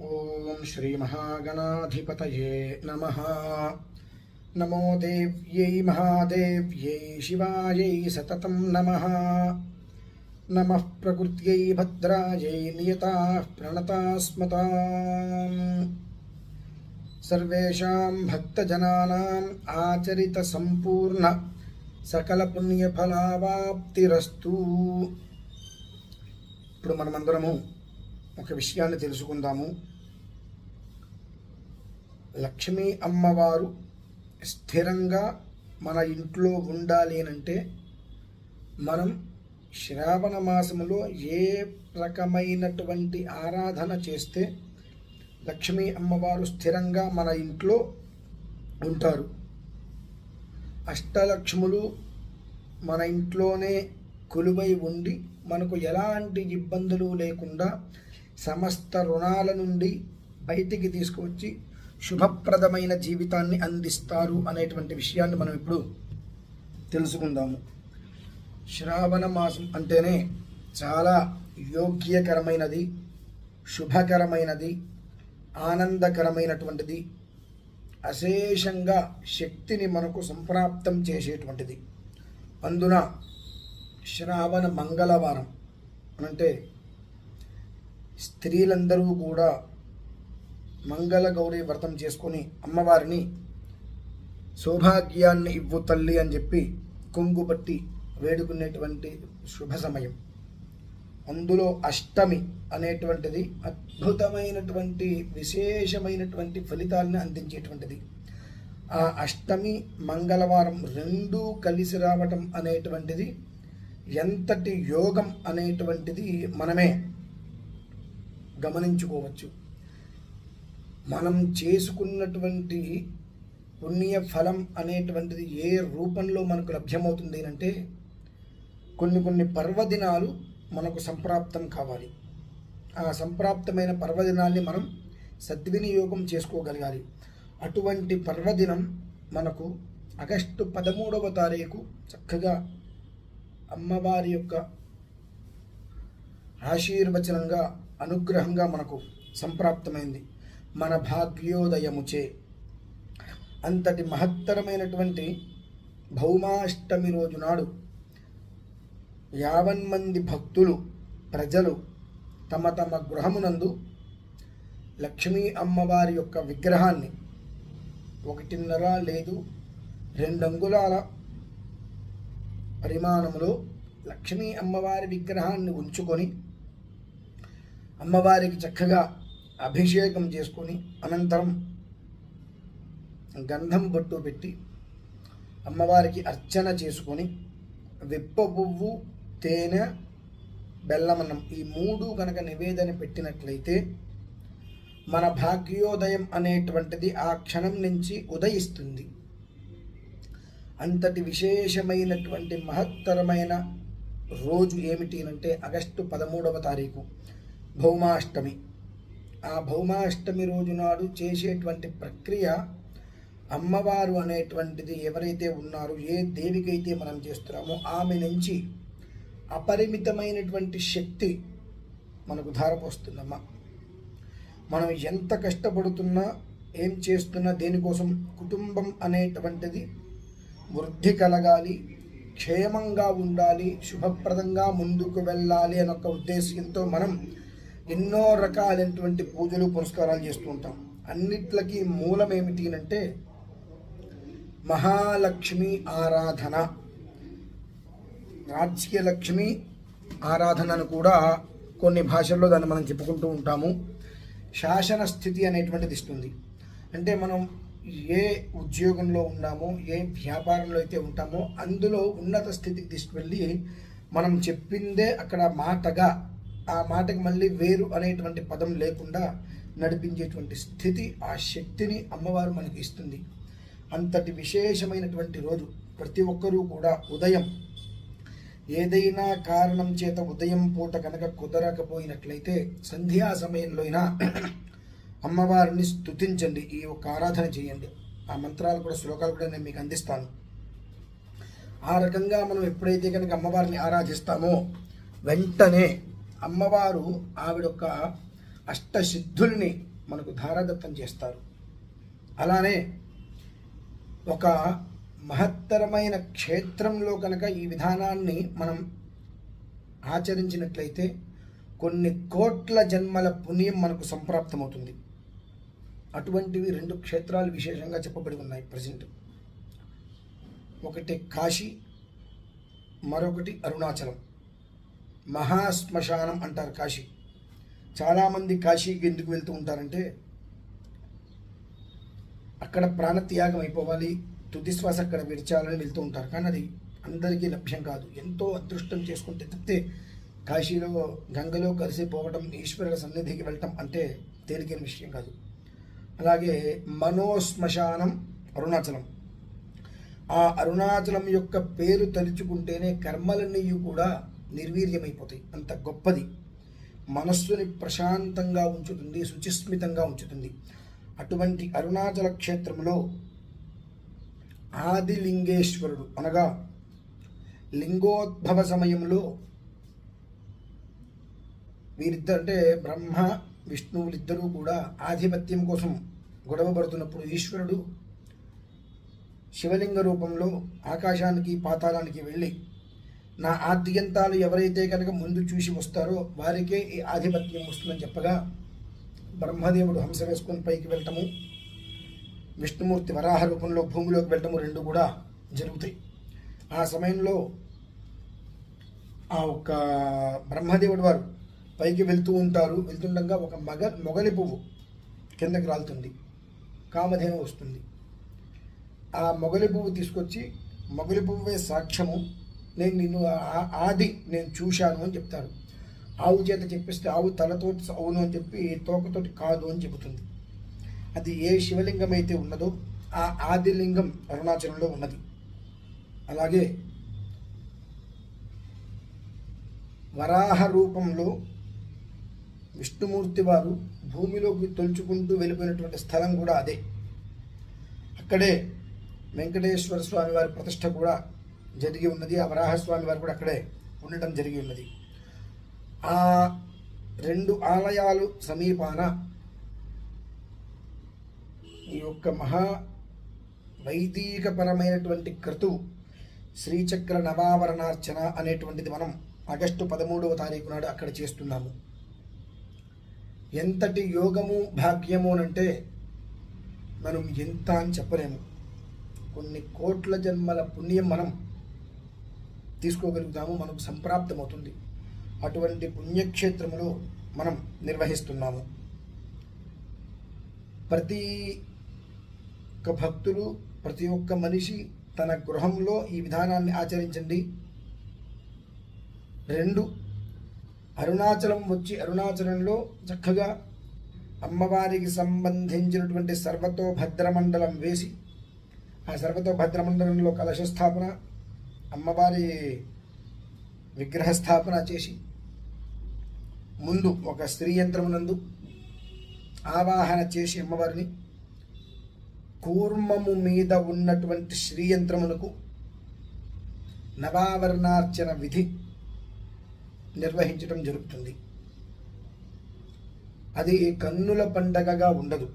ॐ श्रीमहागणाधिपतये नमः नमो देव्यै महादेव्यै शिवायै सततं नमः नमः प्रकृत्यै भद्रायै नियताः प्रणतास्मताम् सर्वेषां भक्तजनानाम् आचरितसम्पूर्ण సకలపుణ్యఫలావాప్తిరస్తు ఇప్పుడు మనమందరము ఒక విషయాన్ని తెలుసుకుందాము. లక్ష్మీ అమ్మవారు స్థిరంగా మన ఇంట్లో ఉండాలి అంటే మనం శ్రావణ మాసంలో ఏ రకమైనటువంటి ఆరాధన చేస్తే లక్ష్మీ అమ్మవారు స్థిరంగా మన ఇంట్లో ఉంటారు. అష్టలక్ష్ములు మన ఇంట్లోనే కొలువై ఉండి మనకు ఎలాంటి ఇబ్బందులు లేకుండా సమస్త రుణాల నుండి బయటికి తీసుకువచ్చి శుభప్రదమైన జీవితాన్ని అందిస్తారు అనేటువంటి విషయాన్ని మనం ఇప్పుడు తెలుసుకుందాము. శ్రావణ మాసం అంటేనే చాలా యోగ్యకరమైనది శుభకరమైనది ఆనందకరమైనటువంటిది అశేషంగా శక్తిని మనకు సంప్రాప్తం చేసేటువంటిది. అందున శ్రావణ మంగళవారం అంటే స్త్రీలందరూ కూడా మంగళ గౌరీ వ్రతం చేసుకొని అమ్మవారిని సౌభాగ్యాన్ని ఇవ్వు తల్లి అని చెప్పి కొంగు పట్టి వేడుకునేటువంటి శుభ సమయం. అందులో అష్టమి అనేటువంటిది అద్భుతమైనటువంటి విశేషమైనటువంటి ఫలితాలను అందించేటువంటిది. ఆ అష్టమి మంగళవారం రెండూ కలిసి రావటం అనేటువంటిది ఎంతటి యోగం అనేటువంటిది మనమే గమనించుకోవచ్చు. మనం చేసుకున్నటువంటి పుణ్య ఫలం అనేటువంటిది ఏ రూపంలో మనకు లభ్యమవుతుంది అంటే కొన్ని కొన్ని పర్వదినాలు మనకు సంప్రాప్తం కావాలి. ఆ సంప్రాప్తమైన పర్వదినాల్ని మనం సద్వినియోగం చేసుకోగలగాలి. అటువంటి పర్వదినం మనకు ఆగస్టు పదమూడవ తారీఖు చక్కగా అమ్మవారి యొక్క ఆశీర్వచనంగా అనుగ్రహంగా మనకు సంప్రాప్తమైంది. మన భాగ్యోదయముచే. అంతటి మహత్తరమైనటువంటి భౌమాష్టమి రోజు నాడు యావన్ మంది భక్తులు ప్రజలు తమ తమ గృహమునందు లక్ష్మీ అమ్మవారి యొక్క విగ్రహాన్ని ఒకటిన్నర లేదు రెండు అంగుళాల పరిమాణంలో లక్ష్మీ అమ్మవారి విగ్రహాన్ని ఉంచుకొని అమ్మవారికి చక్కగా అభిషేకం చేసుకొని అనంతరం గంధం బొట్టు పెట్టి అమ్మవారికి అర్చన చేసుకొని విప్ప పువ్వు తేనె బెల్లమన్నం ఈ మూడు కనుక నివేదన పెట్టినట్లయితే మన భాగ్యోదయం అనేటువంటిది ఆ క్షణం నుంచి ఉదయిస్తుంది. అంతటి విశేషమైనటువంటి మహత్తరమైన రోజు ఏమిటి అంటే ఆగస్టు పదమూడవ తారీఖు. భౌమాష్టమి. ఆ భౌమాష్టమి రోజు నాడు చేసేటువంటి ప్రక్రియ అమ్మవారు అనేటువంటిది ఎవరైతే ఉన్నారో ఏ దేవికైతే మనం చేస్తున్నామో ఆమె నుంచి అపరిమితమైనటువంటి శక్తి మనకు ధారపోస్తుందమ్మా. మనం ఎంత కష్టపడుతున్నా ఏం చేస్తున్నా దేనికోసం కుటుంబం అనేటువంటిది వృద్ధి కలగాలి క్షేమంగా ఉండాలి శుభప్రదంగా ముందుకు వెళ్ళాలి అనే ఒక ఉద్దేశంతో మనం ఎన్నో రకాలైనటువంటి పూజలు పురస్కారాలు చేస్తూ ఉంటాం. అన్నిట్లకి మూలం ఏమిటి అంటే మహాలక్ష్మి ఆరాధన. రాజకీయ లక్ష్మి ఆరాధనను కూడా కొన్ని భాషల్లో దాన్ని మనం చెప్పుకుంటూ ఉంటాము. శాసన స్థితి అనేటువంటిది ఇస్తుంది. అంటే మనం ఏ ఉద్యోగంలో ఉన్నామో ఏ వ్యాపారంలో అయితే ఉంటామో అందులో ఉన్నత స్థితికి తీసుకువెళ్ళి మనం చెప్పిందే అక్కడ మాటగా ఆ మాటకి మళ్ళీ వేరు అనేటువంటి పదం లేకుండా నడిపించేటువంటి స్థితి ఆ శక్తిని అమ్మవారు మనకి ఇస్తుంది. అంతటి విశేషమైనటువంటి రోజు ప్రతి ఒక్కరూ కూడా ఉదయం. ఏదైనా కారణం చేత ఉదయం పూట కనుక కుదరకపోయినట్లయితే సంధ్యా సమయంలో అయినా అమ్మవారిని స్తుతించండి ఈ ఒక ఆరాధన చేయండి. ఆ మంత్రాలు కూడా శ్లోకాలు కూడా నేను మీకు అందిస్తాను. ఆ రకంగా మనం ఎప్పుడైతే కనుక అమ్మవారిని ఆరాధిస్తామో వెంటనే అమ్మవారు ఆవిడ యొక్క అష్టసిద్ధుల్ని మనకు ధారాదత్తం చేస్తారు. అలానే ఒక మహత్తరమైన క్షేత్రంలో కనుక ఈ విధానాన్ని మనం ఆచరించినట్లయితే కొన్ని కోట్ల జన్మల పుణ్యం మనకు సంప్రాప్తమవుతుంది. అటువంటివి రెండు క్షేత్రాలు విశేషంగా చెప్పబడి ఉన్నాయి ప్రజెంట్. ఒకటి కాశీ మరొకటి అరుణాచలం. మహాశ్మశానం అంటారు కాశీ. చాలామంది కాశీకి ఎందుకు వెళ్తూ ఉంటారంటే అక్కడ ప్రాణత్యాగం అయిపోవాలి తుదిశ్వాస అక్కడ విడిచాలని వెళ్తూ ఉంటారు. కానీ అది అందరికీ లభ్యం కాదు. ఎంతో అదృష్టం చేసుకుంటే తప్పితే కాశీలో గంగలో కలిసిపోవడం ఈశ్వరుల సన్నిధికి వెళ్ళటం అంటే తేలికైన విషయం కాదు. అలాగే మనోశ్మశానం అరుణాచలం. ఆ అరుణాచలం యొక్క పేరు తలుచుకుంటేనే కర్మలన్నీ కూడా నిర్వీర్యమైపోతాయి. అంత గొప్పది. మనస్సుని ప్రశాంతంగా ఉంచుతుంది శుచిస్మితంగా ఉంచుతుంది. అటువంటి అరుణాచల క్షేత్రంలో ఆదిలింగేశ్వరుడు అనగా లింగోద్భవ సమయంలో వీరిద్దరు అంటే బ్రహ్మ విష్ణువులిద్దరూ కూడా ఆధిపత్యం కోసం గొడవబడుతున్నప్పుడు ఈశ్వరుడు శివలింగ రూపంలో ఆకాశానికి పాతాళానికి వెళ్ళి నా ఆద్యంతాలు ఎవరైతే కనుక ముందు చూసి వస్తారో వారికే ఈ ఆధిపత్యం వస్తుందని చెప్పగా బ్రహ్మదేవుడు హంస వేసుకొని పైకి వెళ్ళటము విష్ణుమూర్తి వరాహ రూపంలో భూమిలోకి వెళ్ళటము రెండు కూడా జరుగుతాయి. ఆ సమయంలో ఆ ఒక్క బ్రహ్మదేవుడు వారు పైకి వెళ్తూ ఉంటారు. వెళ్తుండగా ఒక మగ మొగలి పువ్వు కిందకి రాలుతుంది కామధేను వస్తుంది. ఆ మొగలి పువ్వు తీసుకొచ్చి మొగలి పువ్వే సాక్ష్యము. నేను నిన్ను ఆ- ఆది నేను చూశాను అని చెప్తారు ఆవు చేత చెప్పిస్తే ఆవు తలతో అవును అని చెప్పి తోకతోటి కాదు అని చెబుతుంది. అది ఏ శివలింగం అయితే ఉన్నదో ఆ ఆదిలింగం అరుణాచలంలో ఉన్నది. అలాగే వరాహ రూపంలో విష్ణుమూర్తి వారు భూమిలోకి తొలుచుకుంటూ వెళ్ళిపోయినటువంటి స్థలం కూడా అదే. అక్కడే వెంకటేశ్వర స్వామి వారి ప్రతిష్ట కూడా జరిగి ఉన్నది. ఆ వరాహస్వామి వారు కూడా అక్కడే ఉండటం జరిగి ఉన్నది. ఆ రెండు ఆలయాలు సమీపాన ఈ యొక్క మహా వైదికపరమైనటువంటి క్రతు శ్రీచక్ర నవావరణార్చన అనేటువంటిది మనం ఆగస్టు పదమూడవ తారీఖు నాడు అక్కడ చేస్తున్నాము. ఎంతటి యోగము భాగ్యము అంటే మనం ఎంత అని చెప్పలేము. కొన్ని కోట్ల జన్మల పుణ్యం మనం తీసుకోగలుగుతాము మనకు సంప్రాప్తమవుతుంది. అటువంటి పుణ్యక్షేత్రములో మనం నిర్వహిస్తున్నాము. ప్రతి ఒక్క భక్తులు ప్రతి ఒక్క మనిషి తన గృహంలో ఈ విధానాన్ని ఆచరించండి. రెండు అరుణాచలం వచ్చి అరుణాచలంలో చక్కగా అమ్మవారికి సంబంధించినటువంటి సర్వతో భద్రమండలం వేసి ఆ సర్వతో భద్రమండలంలో కలశ స్థాపన అమ్మవారి విగ్రహ స్థాపన చేసి ముందు ఒక స్త్రీ యంత్రమునందు ఆవాహన చేసి అమ్మవారిని కూర్మము మీద ఉన్నటువంటి శ్రీయంత్రమునకు నవావరణార్చన విధి నిర్వహించడం జరుగుతుంది. అది కన్నుల పండగగా ఉండదు.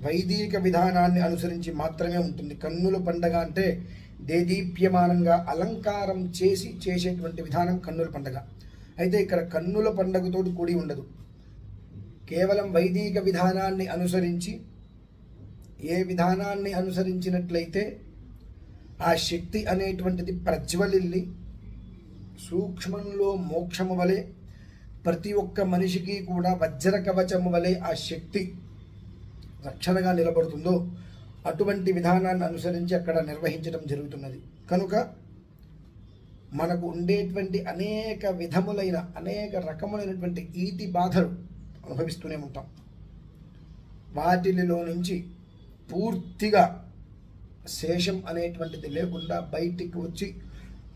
వైదిక విధానాన్ని అనుసరించి మాత్రమే ఉంటుంది. కన్నుల పండగ అంటే దేదీప్యమానంగా అలంకారం చేసి చేసేటువంటి విధానం కన్నుల పండగ. అయితే ఇక్కడ కన్నుల పండగతో కూడి ఉండదు. కేవలం వైదిక విధానాన్ని అనుసరించి ఏ విధానాన్ని అనుసరించినట్లయితే ఆ శక్తి అనేటువంటిది ప్రజ్వలిల్లి సూక్ష్మంలో మోక్షము వలె ప్రతి ఒక్క మనిషికి కూడా వజ్ర కవచము వలె ఆ శక్తి రక్షణగా నిలబడుతుందో అటువంటి విధానాన్ని అనుసరించి అక్కడ నిర్వహించడం జరుగుతున్నది. కనుక మనకు ఉండేటువంటి అనేక విధములైన అనేక రకములైనటువంటి ఈతి బాధలు అనుభవిస్తూనే ఉంటాం. వాటిలో నుంచి పూర్తిగా శేషం అనేటువంటిది లేకుండా బయటికి వచ్చి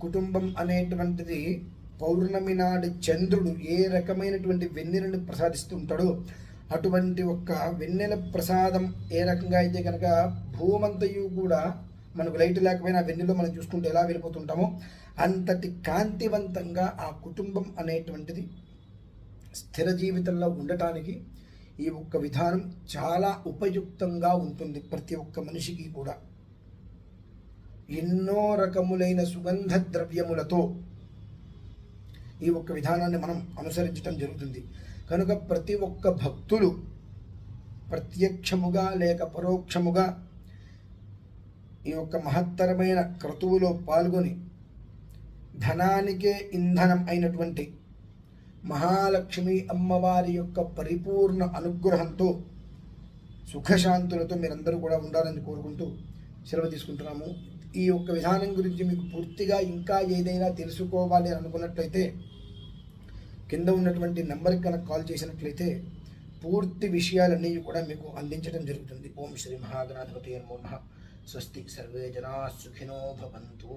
కుటుంబం అనేటువంటిది పౌర్ణమి నాడు చంద్రుడు ఏ రకమైనటువంటి వెన్నెలను ప్రసాదిస్తుంటాడో అటువంటి ఒక్క వెన్నెల ప్రసాదం ఏ రకంగా అయితే కనుక భూమంతయు కూడా మనకు లైట్ లేకపోయినా వెన్నెలో మనం చూసుకుంటే ఎలా వెళ్ళిపోతుంటామో అంతటి కాంతివంతంగా ఆ కుటుంబం అనేటువంటిది స్థిర జీవితంలో ఉండటానికి ఈ ఒక్క విధానం చాలా ఉపయుక్తంగా ఉంటుంది ప్రతి ఒక్క మనిషికి కూడా. ఎన్నో రకములైన సుగంధ ద్రవ్యములతో ఈ ఒక్క విధానాన్ని మనం అనుసరించడం జరుగుతుంది. కనుక ప్రతి ఒక్క భక్తులు ప్రత్యక్షముగా లేక పరోక్షముగా ఈ యొక్క మహత్తరమైన క్రతువులో పాల్గొని ధనానికే ఇంధనం అయినటువంటి మహాలక్ష్మి అమ్మవారి యొక్క పరిపూర్ణ అనుగ్రహంతో సుఖశాంతులతో మీరందరూ కూడా ఉండాలని కోరుకుంటూ సెలవు తీసుకుంటున్నాము. ఈ యొక్క విధానం గురించి మీకు పూర్తిగా ఇంకా ఏదైనా తెలుసుకోవాలి అని అనుకున్నట్లయితే కింద ఉన్నటువంటి నెంబర్కి కనుక కాల్ చేసినట్లయితే పూర్తి విషయాలన్నీ కూడా మీకు అందించడం జరుగుతుంది. ఓం శ్రీ మహాగణాధిపతి నమో నమః. స్వస్తి సర్వే జనా సుఖినో భవంతు.